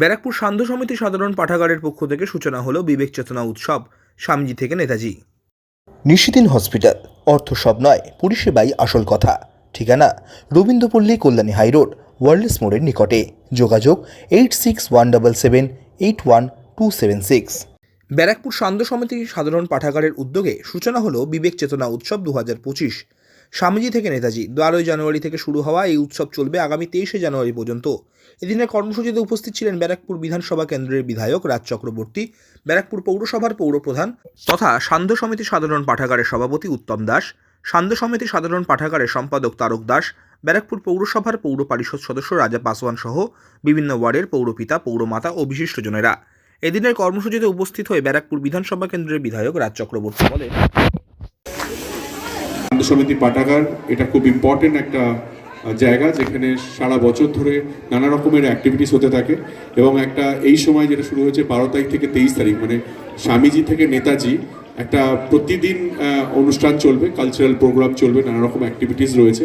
ব্যারাকপুর সান্ধ্য সমিতি সাধারণ পাঠাগারের পক্ষ থেকে সূচনা হলো বিবেক চেতনা উৎসব স্বামীজি থেকে নেতাজি। নিশিদিন হসপিটাল অর্থ সব নয় পরিষেবাই আসল কথা। ঠিকানা রবীন্দ্রপল্লী কল্যাণী হাইরোড ওয়ার্ল্ডস মোড়ের নিকটে। যোগাযোগ eight six one double seven eight one two seven six. Barrackpore সান্ধ্য সমিতি সাধারণ পাঠাগারের উদ্যোগে সূচনা হলো বিবেক চেতনা উৎসব দু হাজার পঁচিশ। স্বামীজি থেকে নেতাজি। বারোই জানুয়ারি থেকে শুরু হওয়া এই উৎসব চলবে আগামী তেইশে জানুয়ারি পর্যন্ত। এদিনের কর্মসূচিতে উপস্থিত ছিলেন ব্যারাকপুর বিধানসভা কেন্দ্রের বিধায়ক রাজ চক্রবর্তী, ব্যারাকপুর পৌরসভার পৌরপ্রধান তথা সান্ধ্য সমিতি সাধারণ পাঠাগারের সভাপতি উত্তম দাস, সান্ধ্য সমিতি সাধারণ পাঠাগারের সম্পাদক তারক দাস, ব্যারাকপুর পৌরসভার পৌর পরিষদ সদস্য রাজা পাসওয়ান সহ বিভিন্ন ওয়ার্ডের পৌরপিতা, পৌরমাতা ও বিশিষ্টজনেরা। এদিনের কর্মসূচিতে উপস্থিত হয়ে ব্যারাকপুর বিধানসভা কেন্দ্রের বিধায়ক রাজ চক্রবর্তী বলেন সমিতি পাঠাগার, এটা খুব ইম্পর্টেন্ট একটা জায়গা যেখানে সারা বছর ধরে নানা রকমের অ্যাক্টিভিটিস হতে থাকে এবং একটা, এই সময় যেটা শুরু হয়েছে বারো তারিখ থেকে তেইশ তারিখ মানে স্বামীজি থেকে নেতাজি একটা প্রতিদিন অনুষ্ঠান চলবে কালচারাল প্রোগ্রাম চলবে, নানা রকম অ্যাক্টিভিটিস রয়েছে।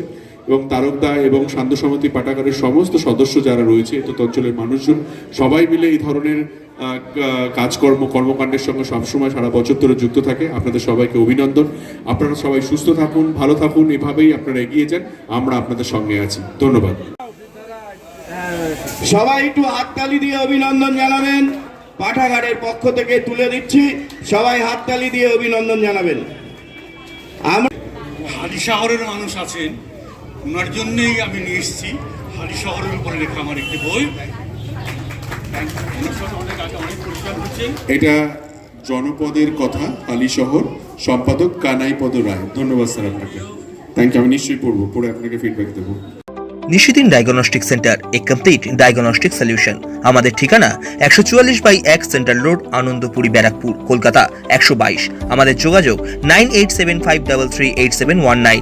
এবং তারকদা এবং শান্ত সমিতি পাঠাগারের সমস্ত সদস্য যারা রয়েছে এত অঞ্চলের মানুষজন সবাই মিলে এই ধরনের কাজকর্ম কর্মকাণ্ডের সঙ্গে সবসময় সারা বছর ধরে যুক্ত থাকে। আপনাদের সবাইকে অভিনন্দন। আপনারা সবাই সুস্থ থাকুন ভালো থাকুন এভাবেই আপনারা এগিয়ে যান। আমরা আপনাদের সঙ্গে আছি। ধন্যবাদ। সবাই একটু হাততালি দিয়ে অভিনন্দন জানাবেন। পাঠাগারের পক্ষ থেকে তুলে দিচ্ছি। সবাই হাততালি দিয়ে অভিনন্দন জানাবেন। আমরা হালি শহরের মানুষ আছেন। ওনার জন্যই আমি নিয়ে এসেছি হালি শহরের উপরে লেখা আমার একটি বই। এটা জনপদের কথা হালি শহর। সম্পাদক কানাইপদ রায়। ধন্যবাদ স্যার আপনাকে। থ্যাংক ইউ আমি নিশ্চয়ই পড়ব। পড়ে আপনাকে ফিডব্যাক দেবো। Nishidin diagnostic centre a complete diagnostic solution আমাদের ঠিকানা একশো চুয়াল্লিশ বাই এক সেন্ট্রাল রোড আনন্দপুরি ব্যারাকপুর কলকাতা একশো বাইশ। আমাদের যোগাযোগ nine eight seven five double three eight seven one nine.